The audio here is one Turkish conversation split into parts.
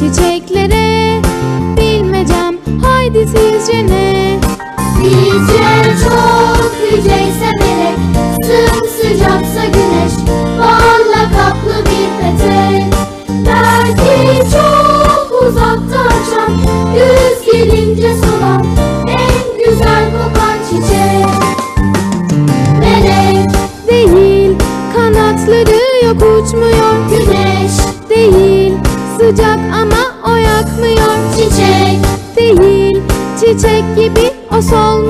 çiçeklere Bilmecem haydi sizce ne? Bizce çok yüceyse melek Sımsıcaksa güneş Balla kaplı bir petek Belki çok uzakta açan Güz gelince solan En güzel kokan çiçek. Melek, Değil kanatları yok uçmuyor. güneş, sıcak ama o yakmıyor. Çiçek Değil çiçek gibi o solmuyor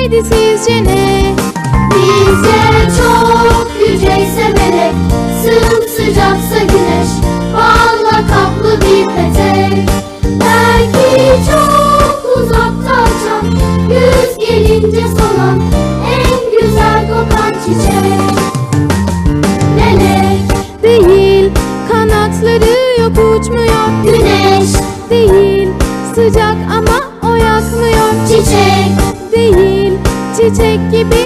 Haydi sizce ne? Bizce çok yüceyse melek Sımsıcaksa güneş Balla kaplı bir petek. Belki çok uzakta açan Güz gelince solan En güzel kokan çiçek. Melek, Değil kanatları yok uçmuyor. Güneş, Değil sıcak ama o yakmıyor çiçek çiçek gibi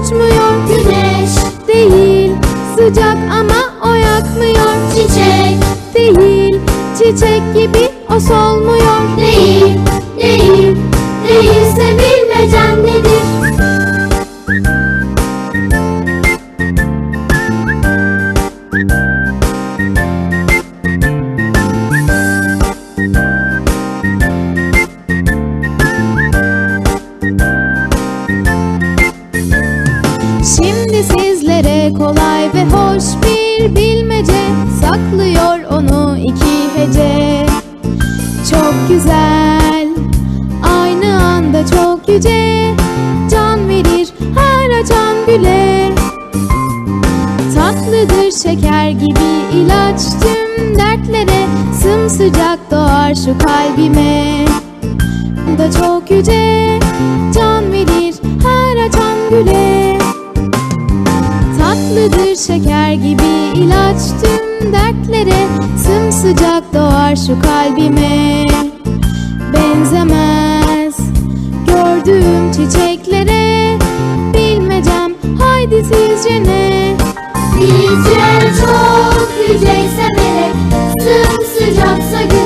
uçmuyor. Güneş, Değil sıcak ama o yakmıyor çiçek Değil çiçek gibi o solmuyor. Değil, değil, değilse hoş bir bilmece Saklıyor onu iki hece. Çok güzel Aynı anda çok yüce. Can verir her açan güle. Tatlıdır şeker gibi ilaç tüm dertlere. Sımsıcak doğar şu kalbime. Da çok yüce tatlıdır şeker gibi ilaç tüm dertlere Sımsıcak doğar şu kalbime Benzemez gördüğüm çiçeklere Bilmecem haydi sizce ne? Bizce çok yücekse melek Sımsıcaksa gül